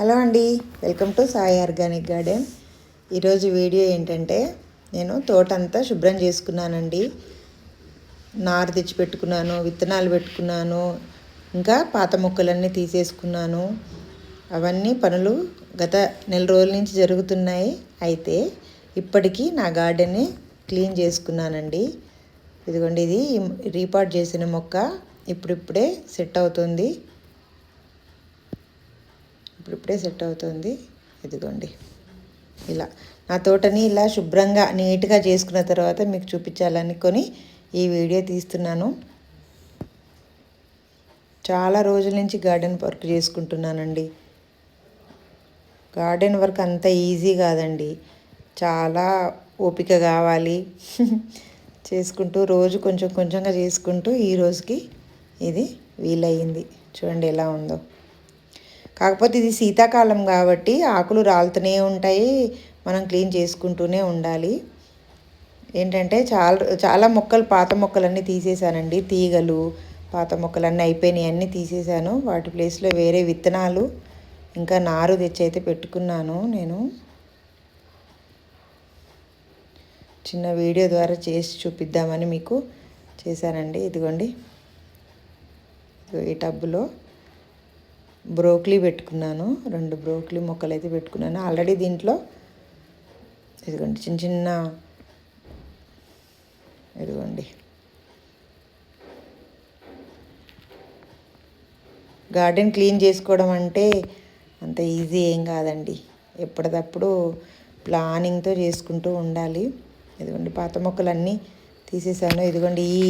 Hello అండి welcome to Sai organic garden. ఈరోజు video ఏంటంటే నేను తోట అంతా శుభ్రం చేసుకున్నానండి. నారు తెచ్చి పెట్టుకున్నాను విత్తనాలు పెట్టుకున్నాను ఇంకా పాత మొక్కలన్నీ తీసేసుకున్నాను. అవన్నీ పనులు గత నెల రోజుల నుంచి జరుగుతున్నాయి. అయితే ఇప్పటికీ నా గార్డెన్ని క్లీన్ చేసుకున్నానండి. ఇదిగోండి ఇది రీపాట్ చేసిన మొక్క ఇప్పుడిప్పుడే సెట్ అవుతుంది. ఇప్పుడిప్పుడే సెట్ అవుతుంది. ఇదిగోండి. ఇలా. నా తోటని ఇలా శుభ్రంగా నీట్గా చేసుకున్న తర్వాత మీకు చూపించాలనుకొని ఈ వీడియో తీస్తున్నాను. చాలా రోజుల నుంచి గార్డెన్ వర్క్ చేసుకుంటున్నానండి. గార్డెన్ వర్క్ అంత ఈజీ కాదండి. చాలా ఓపిక కావాలి. చేసుకుంటూ రోజు కొంచెం కొంచెంగా చేసుకుంటూ ఈ రోజుకి ఇది వీలయ్యింది. చూడండి ఎలా ఉందో. కాకపోతే ఇది శీతాకాలం కాబట్టి ఆకులు రాలుతూనే ఉంటాయి. మనం క్లీన్ చేసుకుంటూనే ఉండాలి. ఏంటంటే చాలా చాలా మొక్కలు పాత మొక్కలన్నీ తీసేసానండి. తీగలు పాత మొక్కలన్నీ అయిపోయినాయి. అన్నీ తీసేసాను. వాటి ప్లేస్లో వేరే విత్తనాలు ఇంకా నారు తెచ్చి అయితే పెట్టుకున్నాను నేను. చిన్న వీడియో ద్వారా చేసి చూపిద్దామని మీకు చేశానండి. ఇదిగోండి. ఈ టబ్బులో. బ్రోక్లీ పెట్టుకున్నాను. రెండు బ్రోక్లీ మొక్కలు అయితే పెట్టుకున్నాను. ఆల్రెడీ దీంట్లో ఇదిగోండి చిన్న చిన్న ఇదిగోండి. గార్డెన్ క్లీన్ చేసుకోవడం అంటే అంత ఈజీ ఏం కాదండి. ఎప్పటికప్పుడు ప్లానింగ్తో చేసుకుంటూ ఉండాలి. ఇదిగోండి పాత మొక్కలన్నీ తీసేసాను ఇదిగోండి ఈ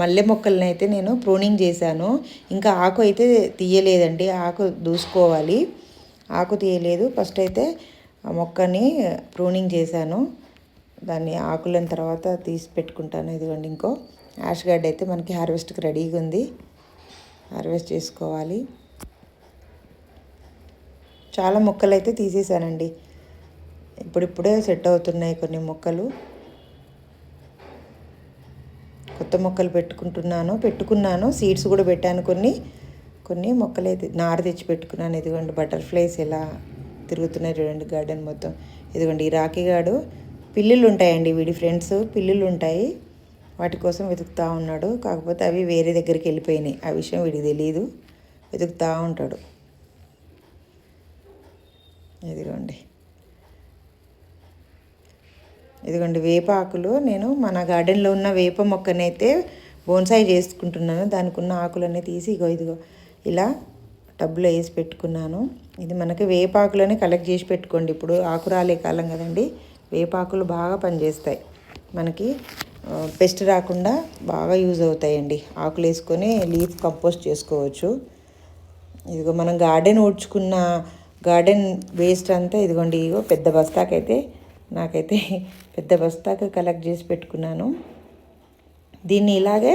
మల్లె మొక్కల్ని అయితే నేను ప్రూనింగ్ చేశాను. ఇంకా ఆకు అయితే తీయలేదండి ఆకు దూసుకోవాలి. ఆకు తీయలేదు. ఫస్ట్ అయితే ఆ మొక్కని ప్రూనింగ్ చేశాను. దాన్ని ఆకులను తర్వాత తీసి పెట్టుకుంటాను. ఇదిగోండి ఇంకో యాష్ గార్డ్ అయితే మనకి హార్వెస్ట్కి రెడీగా ఉంది. హార్వెస్ట్ చేసుకోవాలి. చాలా మొక్కలు అయితే తీసేసానండి ఇప్పుడిప్పుడే సెట్ అవుతున్నాయి కొన్ని మొక్కలు. కొత్త మొక్కలు పెట్టుకుంటున్నాను పెట్టుకున్నాను. సీడ్స్ కూడా పెట్టాను కొన్ని కొన్ని మొక్కలు అయితే నారు తెచ్చి పెట్టుకున్నాను. ఇదిగోండి బటర్ఫ్లైస్ ఎలా తిరుగుతున్నాయి చూడండి గార్డెన్ మొత్తం. ఇదిగోండి ఈ రాఖీగాడు పిల్లులు ఉంటాయండి వీడి ఫ్రెండ్స్ పిల్లులు ఉంటాయి. వాటి కోసం వెతుకుతూ ఉన్నాడు. కాకపోతే అవి వేరే దగ్గరికి వెళ్ళిపోయినాయి. ఆ విషయం వీడికి తెలియదు వెతుకుతూ ఉంటాడు. ఇదిగోండి. ఇదిగోండి వేప ఆకులు. నేను మన గార్డెన్లో ఉన్న వేప మొక్కనైతే బోన్సాయి చేసుకుంటున్నాను. దానికి ఉన్న ఆకులన్నీ తీసి ఇగో ఇదిగో ఇలా టబ్లో వేసి పెట్టుకున్నాను. ఇది మనకి వేపాకులని కలెక్ట్ చేసి పెట్టుకోండి. ఇప్పుడు ఆకు రాలే కాలం కదండి వేపాకులు బాగా పనిచేస్తాయి. మనకి పెస్ట్ రాకుండా బాగా యూజ్ అవుతాయండి. ఆకులు వేసుకొని లీఫ్ కంపోస్ట్ చేసుకోవచ్చు. ఇదిగో మనం గార్డెన్ ఊడ్చుకున్న గార్డెన్ వేస్ట్ అంతా ఇదిగోండి ఇగో పెద్ద బస్తాకైతే నాకైతే పెద్ద బస్తాకు కలెక్ట్ చేసి పెట్టుకున్నాను. దీన్ని ఇలాగే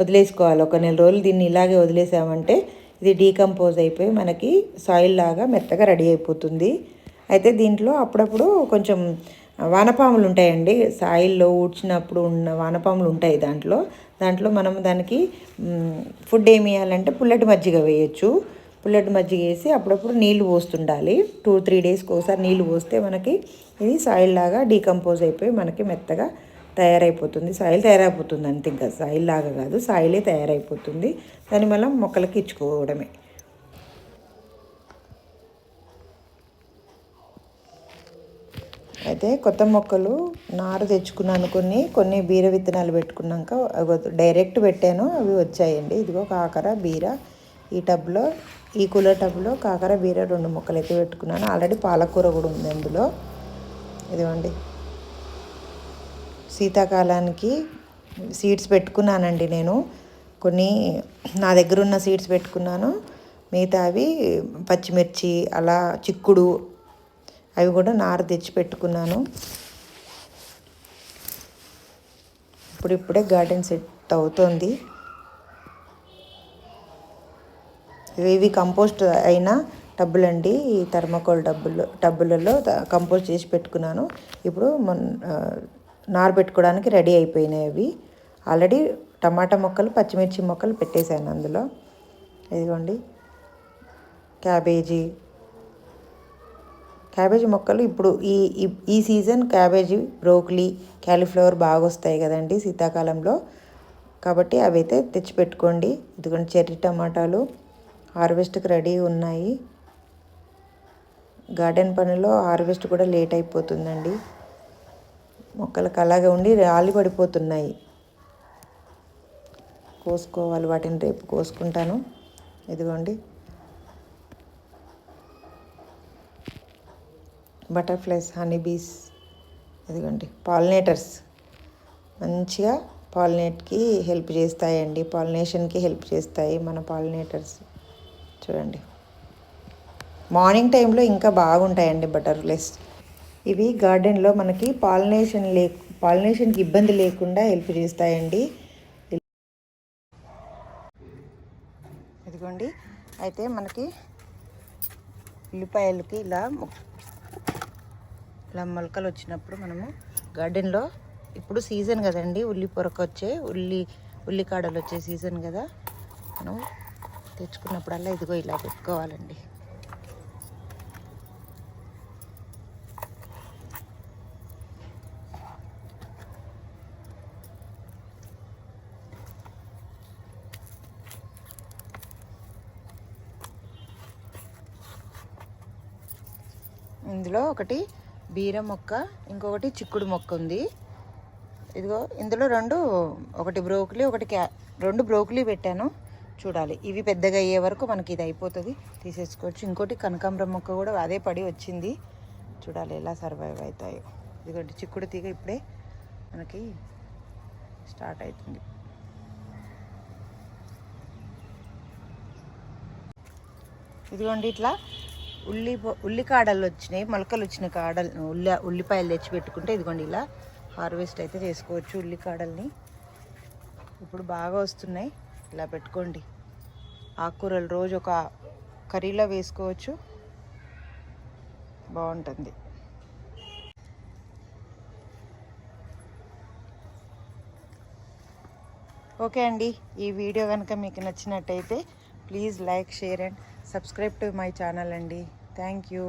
వదిలేసుకోవాలి. ఒక నెల రోజులు దీన్ని ఇలాగే వదిలేసామంటే ఇది డీకంపోజ్ అయిపోయి మనకి సాయిల్ లాగా మెత్తగా రెడీ అయిపోతుంది. అయితే దీంట్లో అప్పుడప్పుడు కొంచెం వానపాములు ఉంటాయండి. సాయిల్లో ఊడ్చినప్పుడు ఉన్న వానపాములు ఉంటాయి దాంట్లో. దాంట్లో మనం దానికి ఫుడ్ ఏమి వేయాలంటే పుల్లటి మజ్జిగ వేయచ్చు. పుల్లటి మజ్జిగ వేసి అప్పుడప్పుడు నీళ్ళు పోస్తుండాలి. టూ త్రీ డేస్కి ఒకసారి నీళ్ళు పోస్తే మనకి ఇది సాయిల్ లాగా డీకంపోజ్ అయిపోయి మనకి మెత్తగా తయారైపోతుంది. సాయిల్ తయారైపోతుంది అంతే ఇంకా. సాయిల్ లాగా కాదు సాయిలే తయారైపోతుంది. దాన్ని మనం మొక్కలకి ఇచ్చుకోవడమే. అయితే కొత్త మొక్కలు నారు తెచ్చుకున్నాను కొన్ని. కొన్ని బీర విత్తనాలు పెట్టుకున్నాక డైరెక్ట్ పెట్టాను. అవి వచ్చాయండి. ఇదిగో కాకర బీర ఈ టబ్లో ఈ కూలర్ టబ్లో కాకర బీర రెండు ముక్కలు అయితే పెట్టుకున్నాను. ఆల్రెడీ పాలకూర కూడా ఉంది అందులో. ఇదిగోండి. శీతాకాలానికి సీడ్స్ పెట్టుకున్నానండి నేను. కొన్ని నా దగ్గర ఉన్న సీడ్స్ పెట్టుకున్నాను. మిగతా అవి పచ్చిమిర్చి అలా చిక్కుడు అవి కూడా నార తెచ్చి పెట్టుకున్నాను. ఇప్పుడిప్పుడే గార్డెన్ సెట్ అవుతుంది. ఇవి కంపోస్ట్ అయిన టబ్బులండి. ఈ థర్మకోల్ డబ్బులు టబ్బులలో కంపోస్ట్ చేసి పెట్టుకున్నాను. ఇప్పుడు నారు పెట్టుకోవడానికి రెడీ అయిపోయినాయి అవి. ఆల్రెడీ టమాటా మొక్కలు పచ్చిమిర్చి మొక్కలు పెట్టేశాను అందులో. ఇదిగోండి. క్యాబేజీ. క్యాబేజీ మొక్కలు ఇప్పుడు ఈ ఈ- సీజన్ క్యాబేజీ బ్రోకలీ క్యాలీఫ్లవర్ బాగా వస్తాయి కదండి శీతాకాలంలో. కాబట్టి అవి అయితే తెచ్చిపెట్టుకోండి ఇదిగోండి చెర్రీ టమాటాలు. హార్వెస్ట్కి రెడీ ఉన్నాయి. గార్డెన్ పనిలో హార్వెస్ట్ కూడా లేట్ అయిపోతుందండి. మొక్కలకు అలాగే ఉండి రాలి పడిపోతున్నాయి. కోసుకోవాలి వాటిని రేపు కోసుకుంటాను. ఇదిగోండి. బటర్ఫ్లైస్ హనీ బీస్ ఇదిగోండి పాలినేటర్స్. మంచిగా పాలినేట్కి హెల్ప్ చేస్తాయండి. పాలినేషన్కి హెల్ప్ చేస్తాయి మన పాలినేటర్స్. చూడండి. మార్నింగ్ టైంలో ఇంకా బాగుంటాయండి బటర్ఫ్లైస్ ఇవి గార్డెన్లో మనకి పాలినేషన్ లే పాలినేషన్కి ఇబ్బంది లేకుండా హెల్ప్ చేస్తాయండి. ఇదిగోండి. అయితే మనకి ఉల్లిపాయలకి ఇలా ఇలా మొలకలు వచ్చినప్పుడు మనము గార్డెన్లో ఇప్పుడు సీజన్ కదండి. ఉల్లి పొరకొచ్చే ఉల్లి ఉల్లికాడలు వచ్చే సీజన్ కదా. మనం తెచ్చుకున్నప్పుడల్లా ఇదిగో ఇలా పెట్టుకోవాలండి. ఇందులో ఒకటి బీర మొక్క ఇంకొకటి చిక్కుడు మొక్క ఉంది. ఇదిగో ఇందులో రెండు ఒకటి బ్రోకలీ ఒకటి క్యా రెండు బ్రోకలీ పెట్టాను. చూడాలి. ఇవి పెద్దగా అయ్యే వరకు మనకి ఇది అయిపోతుంది. తీసేసుకోవచ్చు. ఇంకోటి కనకాంబరం మొక్క కూడా అదే పడి వచ్చింది. చూడాలి ఎలా సర్వైవ్ అవుతాయో. ఇదిగోండి చిక్కుడు తీగ ఇప్పుడే మనకి స్టార్ట్ అవుతుంది. ఇదిగోండి ఇట్లా ఉల్లి ఉల్లి కాడలు వచ్చినాయి మొలకలు వచ్చిన కాడలు ఉల్లి ఉల్లిపాయలు తెచ్చి పెట్టుకుంటే ఇదిగోండి ఇలా హార్వెస్ట్ అయితే చేసుకోవచ్చు ఉల్లి కాడల్ని. ఇప్పుడు బాగా వస్తున్నాయి. ఇలా పెట్టుకోండి. ఆకుకూరలు రోజు ఒక కర్రీలో వేసుకోవచ్చు. బాగుంటుంది. ఓకే అండి ఈ వీడియో కనుక మీకు నచ్చినట్టయితే please like share and subscribe to my channel అండి. Thank you.